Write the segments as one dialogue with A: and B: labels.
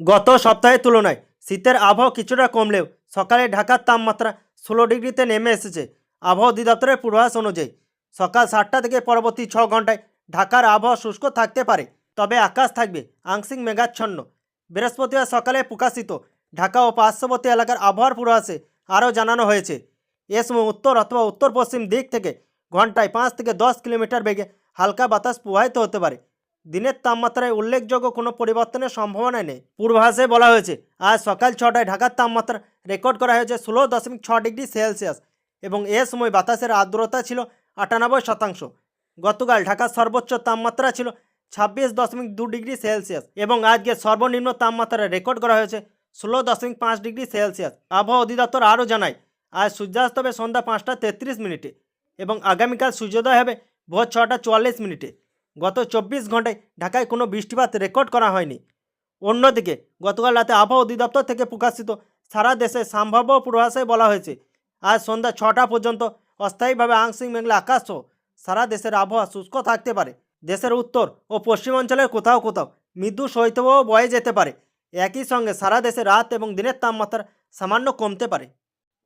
A: গত সপ্তাহের তুলনায় শীতের আবহাওয়া কিছুটা কমলেও সকালে ঢাকার তাপমাত্রা ষোলো ডিগ্রিতে নেমে এসেছে। আবহাওয়া অধিদপ্তরের পূর্বাভাস অনুযায়ী সকাল সাতটা থেকে পরবর্তী ছ ঘন্টায় ঢাকার আবহাওয়া শুষ্ক থাকতে পারে, তবে আকাশ থাকবে আংশিক মেঘাচ্ছন্ন। বৃহস্পতিবার সকালে প্রকাশিত ঢাকা ও পার্শ্ববর্তী এলাকার আবহাওয়ার পূর্বাভাসে আরও জানানো হয়েছে। এ সময় উত্তর অথবা উত্তর পশ্চিম দিক থেকে ঘন্টায় পাঁচ থেকে দশ কিলোমিটার বেগে হালকা বাতাস প্রবাহিত হতে পারে। দিনের তাপমাত্রায় উল্লেখযোগ্য কোনো পরিবর্তনের সম্ভাবনা নেই। পূর্বাভাসে বলা হয়েছে, আজ সকাল ছটায় ঢাকার তাপমাত্রা রেকর্ড করা হয়েছে ষোলো দশমিক ছ ডিগ্রি সেলসিয়াস এবং এ সময় বাতাসের আর্দ্রতা ছিল আটানব্বই শতাংশ। গতকাল ঢাকার সর্বোচ্চ তাপমাত্রা ছিল ছাব্বিশ দশমিক দু ডিগ্রি সেলসিয়াস এবং আজকে সর্বনিম্ন তাপমাত্রা রেকর্ড করা হয়েছে ষোলো দশমিক পাঁচ ডিগ্রি সেলসিয়াস। আবহাওয়া অধিদপ্তর আরও জানায়, আজ সূর্যাস্ত হবে সন্ধ্যা পাঁচটা তেত্রিশ মিনিটে এবং আগামীকাল সূর্যোদয় হবে ভোর ছটা চুয়াল্লিশ মিনিটে। গত চব্বিশ ঘন্টায় ঢাকায় কোনো বৃষ্টিপাত রেকর্ড করা হয়নি। অন্যদিকে, গতকাল রাতে আবহাওয়া অধিদপ্তর থেকে প্রকাশিত সারা দেশে সম্ভাব্য পূর্বাভাসে বলা হয়েছে, আজ সন্ধ্যা ছটা পর্যন্ত অস্থায়ীভাবে আংশিক মেঘলা আকাশ সহ সারা দেশের আবহাওয়া শুষ্ক থাকতে পারে। দেশের উত্তর ও পশ্চিমাঞ্চলের কোথাও কোথাও মৃদু শৈত্যপ্রবাহ বয়ে যেতে পারে। একই সঙ্গে সারা দেশে রাত এবং দিনের তাপমাত্রা সামান্য কমতে পারে।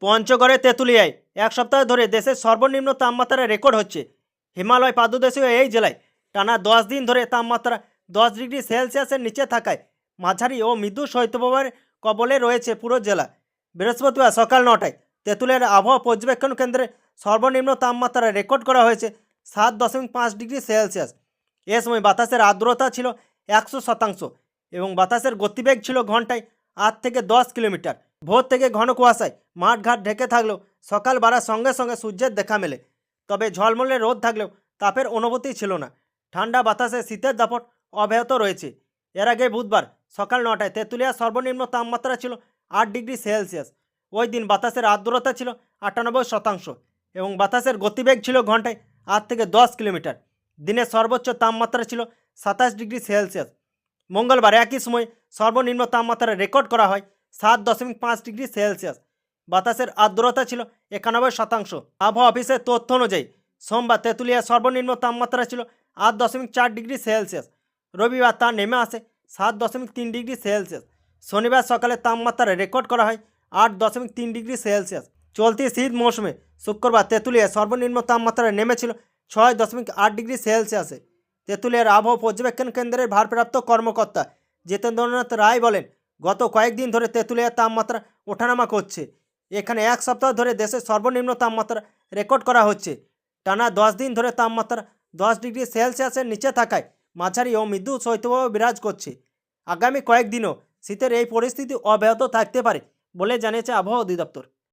A: পঞ্চগড়ে তেঁতুলিয়ায় এক সপ্তাহ ধরে দেশের সর্বনিম্ন তাপমাত্রা রেকর্ড হচ্ছে। হিমালয় পাদদেশীয় এই জেলায় টানা দশ দিন ধরে তাপমাত্রা দশ ডিগ্রি সেলসিয়াসের নিচে থাকায় মাঝারি ও মৃদু শৈত্যপ্রবাহের কবলে রয়েছে পুরো জেলা। বৃহস্পতিবার সকাল নটায় তেঁতুলের আবহাওয়া পর্যবেক্ষণ কেন্দ্রে সর্বনিম্ন তাপমাত্রা রেকর্ড করা হয়েছে সাত দশমিক পাঁচ ডিগ্রি সেলসিয়াস। এ সময় বাতাসের আর্দ্রতা ছিল একশো শতাংশ এবং বাতাসের গতিবেগ ছিল ঘন্টায় আট থেকে দশ কিলোমিটার। ভোর থেকে ঘন কুয়াশায় মাঠঘাট ঢেকে থাকলেও সকাল বাড়ার সঙ্গে সঙ্গে সূর্যের দেখা মেলে। তবে ঝলমলে রোদ থাকলেও তাপের অনুভূতি ছিল না। ঠান্ডা বাতাসে শীতের দাপট অব্যাহত রয়েছে। এর আগে বুধবার সকাল নটায় তেঁতুলিয়ার সর্বনিম্ন তাপমাত্রা ছিল আট ডিগ্রি সেলসিয়াস। ওই দিন বাতাসের আর্দ্রতা ছিল আটানব্বই শতাংশ এবং বাতাসের গতিবেগ ছিল ঘন্টায় আট থেকে দশ কিলোমিটার। দিনের সর্বোচ্চ তাপমাত্রা ছিল সাতাশ ডিগ্রি সেলসিয়াস। মঙ্গলবার একই সময় সর্বনিম্ন তাপমাত্রা রেকর্ড করা হয় সাত দশমিক পাঁচ ডিগ্রি সেলসিয়াস। বাতাসের আর্দ্রতা ছিল একানব্বই শতাংশ। আবহাওয়া অফিসের তথ্য অনুযায়ী সোমবার তেঁতুলিয়ার সর্বনিম্ন তাপমাত্রা ছিল আট দশমিক চার ডিগ্রি সেলসিয়াস। রবিবার তা নেমে আসে সাত দশমিক তিন ডিগ্রি সেলসিয়াস। শনিবার সকালে তাপমাত্রা রেকর্ড করা হয় আট দশমিক তিন ডিগ্রি সেলসিয়াস। চলতি শীত মৌসুমে শুক্রবার তেঁতুলিয়ার সর্বনিম্ন তাপমাত্রা নেমেছিল ছয় দশমিক আট ডিগ্রি সেলসিয়াসে। তেঁতুলিয়ার আবহাওয়া পর্যবেক্ষণ কেন্দ্রের ভারপ্রাপ্ত কর্মকর্তা জিতেন্দ্রনাথ রায় বলেন, গত কয়েকদিন ধরে তেঁতুলিয়ার তাপমাত্রা ওঠানামা করছে। এখানে এক সপ্তাহ ধরে দেশের সর্বনিম্ন তাপমাত্রা রেকর্ড করা হচ্ছে। টানা দশ দিন ধরে তাপমাত্রা দশ ডিগ্রি সেলসিয়াসের নিচে থাকায় মাঝারি ও মৃদু শৈত্যভাবে বিরাজ করছে। আগামী কয়েকদিনও শীতের এই পরিস্থিতি অব্যাহত থাকতে পারে বলে জানিয়েছে আবহাওয়া অধিদপ্তর।